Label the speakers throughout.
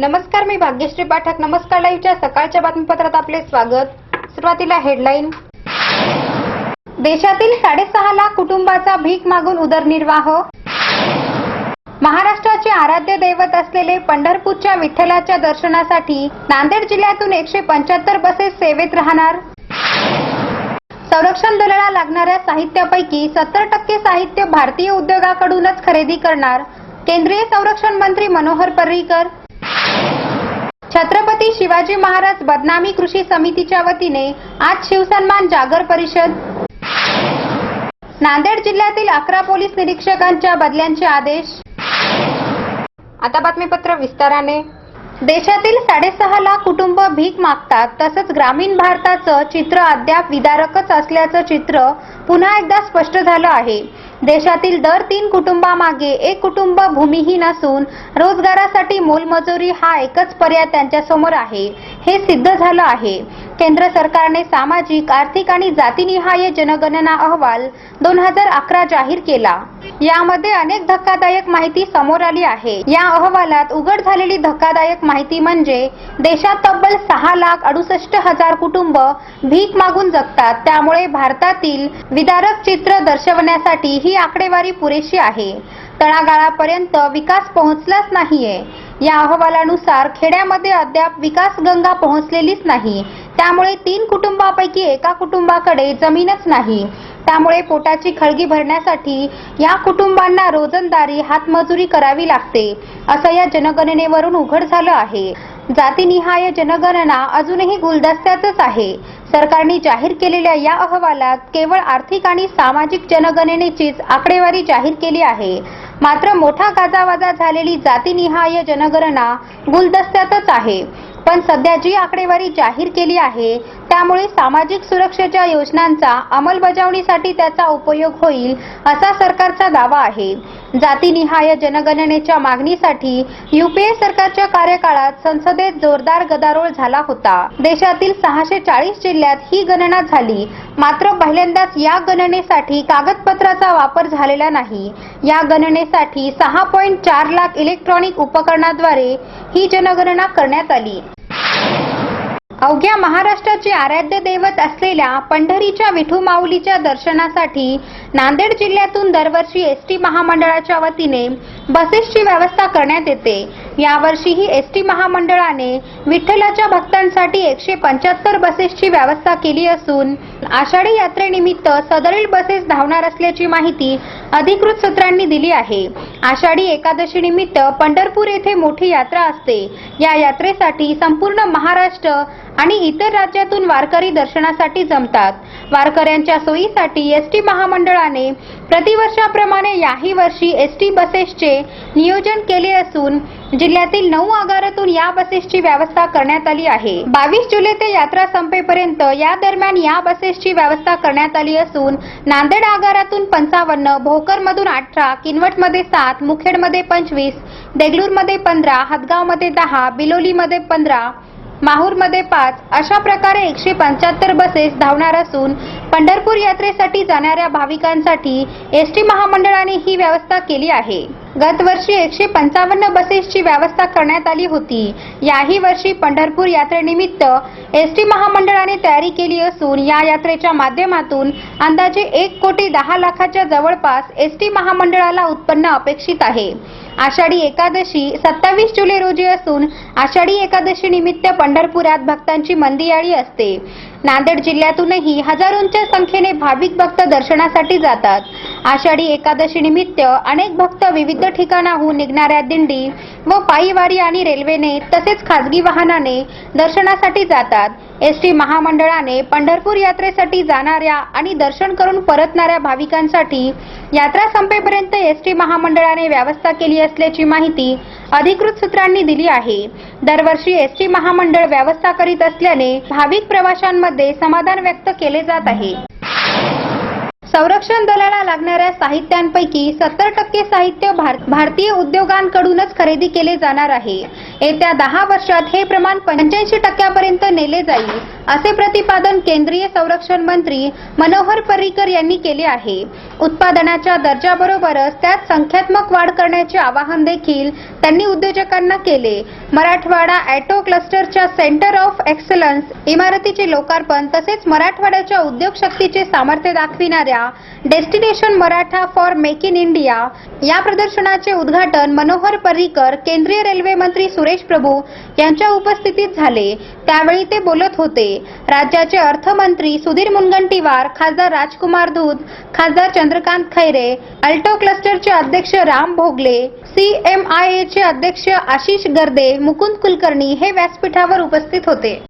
Speaker 1: नमस्कार मी भाग्यश्री पाठक. नमस्कार लाईव्हच्या सकाळच्या बातमीपत्रात आपले स्वागत. सुरुवातीला हेडलाईन. देशातील साडेसहा लाख कुटुंबाचा भीक मागून उदरनिर्वाह. महाराष्ट्राचे आराध्य दैवत असलेले पंढरपूरच्या विठ्ठलाच्या दर्शनासाठी नांदेड जिल्ह्यातून एकशे पंच्याहत्तर बसेस सेवेत राहणार. संरक्षण दलाला लागणाऱ्या साहित्यापैकी सत्तर टक्के साहित्य भारतीय उद्योगाकडूनच खरेदी करणार केंद्रीय संरक्षण मंत्री मनोहर पर्रीकर. छत्रपती शिवाजी महाराज बदनामी कृषी समितीच्या वतीने आज शिवसन्मान जागर परिषद. नांदेड जिल्ह्यातील अकरा पोलीस निरीक्षकांच्या बदल्यांचे आदेश. आता बातमीपत्र विस्ताराने. देशातील साडेसहा लाख कुटुंब भीक मागतात. तसंच ग्रामीण भारताचं चित्र अद्याप विदारकच असल्याचं चित्र पुन्हा एकदा स्पष्ट झालं आहे. देशातील दर तीन कुटुंबामागे एक कुटुंब भूमिहीन असून रोजगारासाठी मोलमजुरी हा एकच पर्याय त्यांच्यासमोर आहे. हे सिद्ध झालं आहे. केंद्र सरकारने सामाजिक आर्थिक आणि जातीनिहाय जनगणना अहवाल दोन हजार अकरा जाहीर केला. यामध्ये अनेक धक्कादायक माहिती समोर आली आहे. या अहवालात उघड झालेली धक्कादायक माहिती म्हणजे देशात तब्बल सहा लाख अडुसष्ट हजार कुटुंब भीक मागून जगतात. त्यामुळे भारतातील विदारक चित्र दर्शवण्यासाठी ही आकडेवारी पुरेशी आहे. तळागाळापर्यंत विकास पोहोचलाच नाहीये. या अहवालानुसार खेड्यामध्ये अद्याप विकास गंगा पोहोचलेलीच नाही. त्यामुळे तीन कुटुंबापैकी एका कुटुंबाकडे जमीनच नाही. त्यामुळे पोटाची खळगी भरण्यासाठी या कुटुंबांना रोजंदारी हातमजुरी करावी लागते असं या जनगणनेवरून उघड झालं आहे. जातीनिहाय जनगणना अजूनही गुलदस्त्यातच आहे. सरकारने जाहीर केलेल्या या अहवालात केवळ आर्थिक आणि सामाजिक जनगणनेचीच आकडेवारी जाहीर केली आहे. मात्र मोठा गाजावाजा झालेली जातीनिहाय जनगणना गुलदस्त्यातच आहे. पण सध्या जी आकडेवारी जाहीर केली आहे त्यामुळे सामाजिक सुरक्षेच्या योजनांचा अंमलबजावणीसाठी त्याचा उपयोग होईल असा सरकारचा दावा आहे. जातीनिहाय जनगणनेच्या मागणीसाठी युपीए सरकारच्या कार्यकाळात संसदेत जोरदार गदारोळ झाला होता. देशातील सहाशे चाळीस जिल्ह्यात ही गणना झाली. मात्र पहिल्यांदाच या गणनेसाठी कागदपत्राचा वापर झालेला नाही. या गणनेसाठी सहा पॉईंट चार लाख इलेक्ट्रॉनिक उपकरणाद्वारे ही जनगणना करण्यात आली. अवघ्या महाराष्ट्राचे आराध्य दैवत असलेल्या पंढरीच्या विठू माऊलीच्या दर्शनासाठी नांदेड जिल्ह्यातून दरवर्षी एस टी महामंडळाच्या वतीने बसेसची व्यवस्था करण्यात येते. यावर्षीही एस टी महामंडळाने विठ्ठलाच्या भक्तांसाठी एकशे पंच्याहत्तर बसेसची व्यवस्था केली असून आषाढी यात्रेनिमित्त सदरील बसेस धावणार असल्याची माहिती अधिकृत सूत्रांनी दिली आहे. आषाढी एकादशी निमित्त पंढरपूर येथे मोठी यात्रा असते. या यात्रेसाठी संपूर्ण महाराष्ट्र आणि इतर राज्यातून वारकरी दर्शनासाठी जमतात. वारकऱ्यांच्या सोयीसाठी एस टी महामंडळाने प्रतिवर्षाप्रमाणे याही वर्षी एस टी बसेसचे नियोजन केले असून जिल्ह्यातील नऊ आगारातून या बसेसची व्यवस्था करण्यात आली आहे. बावीस जुलै ते यात्रा संपेपर्यंत या दरम्यान या बसेसची व्यवस्था करण्यात आली असून नांदेड आगारातून पंचावन्न भोकरमधून अठरा किनवटमध्ये सात मुखेडमध्ये पंचवीस देगलूरमध्ये पंधरा हदगावमध्ये दहा बिलोलीमध्ये पंधरा माहूरमध्ये पाच अशा प्रकारे एकशे पंच्याहत्तर बसेस धावणार असून पंढरपूर यात्रेसाठी जाणाऱ्या भाविकांसाठी एस टी महामंडळाने ही व्यवस्था केली आहे. गत वर्षी एकशे पंचावन्न बसेसची व्यवस्था करण्यात आली होती. याही वर्षी पंढरपूर यात्रेनिमित्त एस टी महामंडळाने तयारी केली असून या यात्रेच्या माध्यमातून अंदाजे एक कोटी दहा लाखाच्या जवळपास एस टी महामंडळाला उत्पन्न अपेक्षित आहे. आषाढी एकादशी सत्तावीस जुलै रोजी असून आषाढी एकादशी निमित्त पंढरपुरात भक्तांची मंदियाळी असते. नांदेड जिल्ह्यातूनही हजारोंच्या संख्येने भाविक भक्त दर्शनासाठी जातात. आषाढी एकादशी निमित्त अनेक भक्त विविध ठिकाणाहून निघणाऱ्या दिंडी व पायीवारी आणि रेल्वेने तसेच खासगी वाहनाने दर्शनासाठी जातात. एस टी महामंडळाने पंढरपूर यात्रेसाठी जाणाऱ्या आणि दर्शन करून परतणाऱ्या भाविकांसाठी यात्रा संपेपर्यंत एस टी महामंडळाने व्यवस्था केली असल्याची माहिती अधिकृत सूत्रांनी दिली आहे. दरवर्षी एस टी महामंडळ व्यवस्था करीत असल्याने भाविक प्रवाशांमध्ये समाधान व्यक्त केले जात आहे. संरक्षण दलाला लागणाऱ्या साहित्यांपैकी सत्तर टक्के साहित्य भार- भारतीय उद्योगांकडूनच खरेदी केले जाणार आहे. येत्या दहा वर्षात हे प्रमाण पंच्याऐंशी टक्क्यापर्यंत नेले जाईल असे प्रतिपादन केंद्रीय संरक्षण मंत्री मनोहर पर्रिकर यांनी केले आहे. उत्पादनाच्या दर्जाबरोबरच त्यात संख्यात्मक वाढ करण्याचे आवाहन देखील त्यांनी उद्योजकांना केले. मराठवाडा ॲटो क्लस्टरच्या सेंटर ऑफ एक्सलन्स इमारतीचे लोकार्पण तसेच मराठवाड्याच्या उद्योग शक्तीचे सामर्थ्य दाखविणाऱ्या destination Maratha for make in India या प्रदर्शनाचे उद्घाटन मनोहर पर्रिकर केंद्रीय रेल्वे मंत्री सुरेश प्रभू यांच्या उपस्थितीत झाले. त्यावेळी ते बोलत होते. राज्याचे अर्थमंत्री सुधीर मुनगंटीवार खासदार राजकुमार धूत खासदार चंद्रकांत खैरे अल्टो क्लस्टरचे अध्यक्ष राम भोगले सीएमआयएचे अध्यक्ष आशिष गर्दे मुकुंद कुलकर्णी हे व्यासपीठावर उपस्थित होते.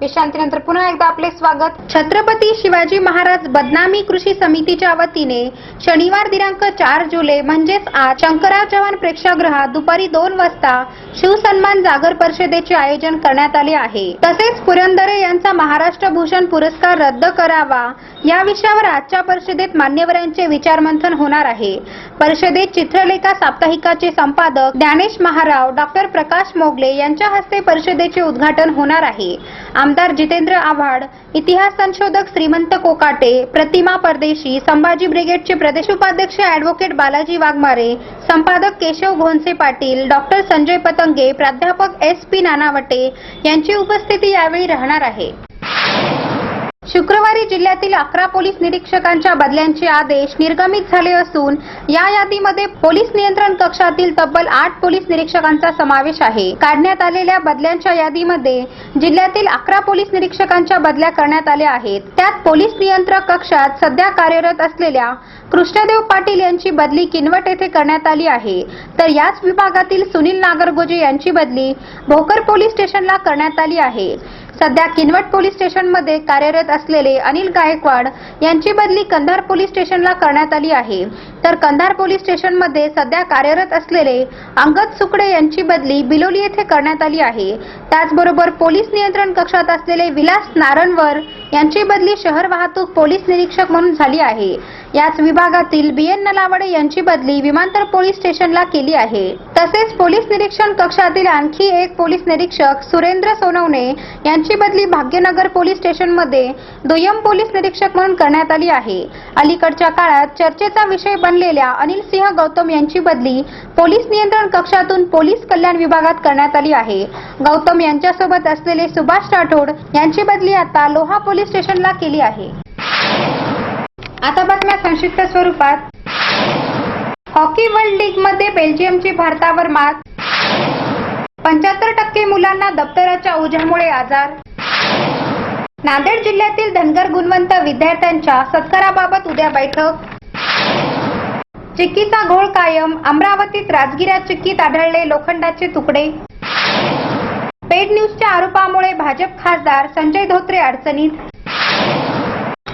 Speaker 1: विश्रांतीनंतर पुन्हा एकदा आपले स्वागत. छत्रपती शिवाजी महाराज बदनामी कृषी समितीच्या वतीने शनिवार दिनांक चार जुलै म्हणजेच आज शंकरराव चव्हाण प्रेक्षागृहात दुपारी दोन वाजता शिवसन्मान जागर परिषदेचे आयोजन करण्यात आले आहे. तसेच पुरंदरे यांचा महाराष्ट्र भूषण पुरस्कार रद्द करावा या विषयावर आजच्या परिषदेत मान्यवरांचे विचारमंथन होणार आहे. परिषदेत चित्रलेखा साप्ताहिकाचे संपादक ज्ञानेश महाराव डॉक्टर प्रकाश मोगले यांच्या हस्ते परिषदेचे उद्घाटन होणार आहे. आमदार जितेंद्र आव्हाड इतिहास संशोधक श्रीमंत कोकाटे प्रतिमा परदेशी संभाजी ब्रिगेडचे प्रदेश उपाध्यक्ष ऍडव्होकेट बालाजी वाघमारे संपादक केशव घोनसे पाटील डॉक्टर संजय पतंगे प्राध्यापक एस पी नानावटे यांची उपस्थिती यावेळी राहणार आहे. शुक्रवारी जिल्ह्यातील अकरा पोलीस निरीक्षकांच्या बदल्यांचे आदेश निर्गमित झाले असून या यादीमध्ये पोलीस नियंत्रण कक्षातील तब्बल आठ पोलीस निरीक्षकांचा समावेश आहे. काढण्यात आलेल्या बदल्यांच्या यादीमध्ये जिल्ह्यातील अकरा पोलीस निरीक्षकांच्या बदल्या करण्यात आल्या आहेत. त्यात पोलीस नियंत्रक कक्षात सध्या कार्यरत असलेल्या कृष्णदेव पाटील यांची बदली किनवट येथे करण्यात आली आहे. तर याच विभागातील सुनील नागरगोजे यांची बदली भोकर पोलीस स्टेशनला करण्यात आली आहे. सध्या किनवट पोलीस स्टेशनमध्ये कार्यरत असलेले अनिल गायकवाड यांची बदली कंधार पोलीस स्टेशनला करण्यात आली आहे. तर कंधार पोलीस स्टेशनमध्ये सध्या कार्यरत असलेले अंगद सुकडे यांची बदली बिलोली येथे करण्यात आली आहे. त्याचबरोबर पोलीस नियंत्रण कक्षात असलेले विलास नारणवर यांची बदली शहर वाहतूक पोलीस निरीक्षक म्हणून झाली आहे. याच विभागातील बी एन नलावडे यांची बदली विमानतळ पोलीस स्टेशनला केली आहे. तसेच पोलीस निरीक्षण कक्षातील आणखी एक पोलीस निरीक्षक सुरेंद्र सोनवणे यांची बदली भाग्यनगर पोलीस स्टेशनमध्ये दुय्यम पोलीस निरीक्षक म्हणून करण्यात आली आहे. अलीकडच्या काळात चर्चेचा विषय बनलेल्या अनिल सिंह गौतम यांची बदली पोलीस नियंत्रण कक्षातून पोलीस कल्याण विभागात करण्यात आली आहे. गौतम यांच्यासोबत असलेले सुभाष राठोड यांची बदली आता लोहा पोलीस स्टेशनला केली आहे. आता बातम्या संक्षिप्त स्वरूपात. हॉकी वर्ल्ड लीगमध्ये बेल्जियमची भारतावर मात. पंच्याहत्तर टक्के मुलांना दप्तराच्या ओझ्यामुळे आजार. नांदेड जिल्ह्यातील धनगर गुणवंत विद्यार्थ्यांच्या सत्काराबाबत उद्या बैठक. चिक्कीचा घोळ कायम अमरावतीत राजगिरा चिक्कीत आढळले लोखंडाचे तुकडे. पेड न्यूजच्या आरोपामुळे भाजप खासदार संजय धोत्रे अडचणीत.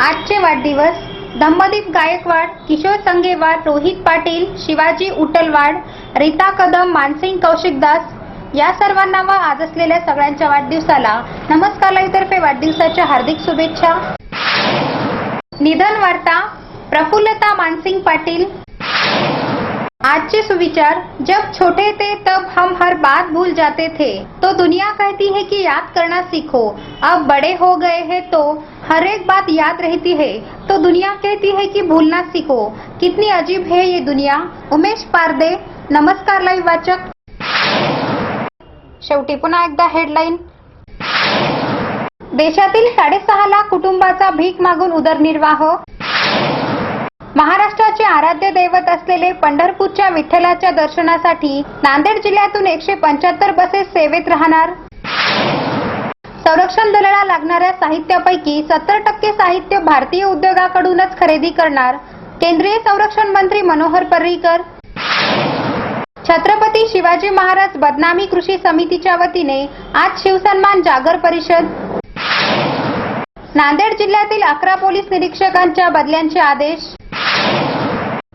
Speaker 1: आजचे वाढदिवस धम्मदीप गायकवाड किशोर संगेवार रोहित पाटील शिवाजी उटलवाड रीता कदम मानसिंग कौशिकदास या सर्वांना व आज असलेल्या सगळ्यांच्या वाढदिवसाला नमस्कार लाईव्हतर्फे वाढदिवसाच्या हार्दिक शुभेच्छा. निधन वार्ता प्रफुल्लता मानसिंग पाटील आज के सुविचार जब छोटे थे तब हम हर बात भूल जाते थे। तो दुनिया कहती है कि याद करना सीखो। अब बड़े हो गए हैं तो हर एक बात याद रहती है। तो दुनिया कहती है कि भूलना सीखो। कितनी अजीब है ये दुनिया। उमेश पारदे नमस्कार लाईव्ह वाचक। शेवटी पुन्हा एकदा हेडलाईन देशातील साडेसहा लाख कुटुंबाचा भीक मागून उदरनिर्वाह महाराष्ट्राचे आराध्य दैवत असलेले पंढरपूरच्या विठ्ठलाच्या दर्शनासाठी नांदेड जिल्ह्यातून एकशे पंच्याहत्तर बसेस सेवेत राहणार. संरक्षण दलाला लागणाऱ्या साहित्यापैकी सत्तर टक्के साहित्य भारतीय उद्योगाकडूनच खरेदी करणार. केंद्रीय संरक्षण मंत्री मनोहर पर्रीकर. छत्रपती शिवाजी महाराज बदनामी कृषी समितीच्या वतीने आज शिवसन्मान जागर परिषद. नांदेड जिल्ह्यातील अकरा पोलीस निरीक्षकांच्या बदल्यांचे आदेश.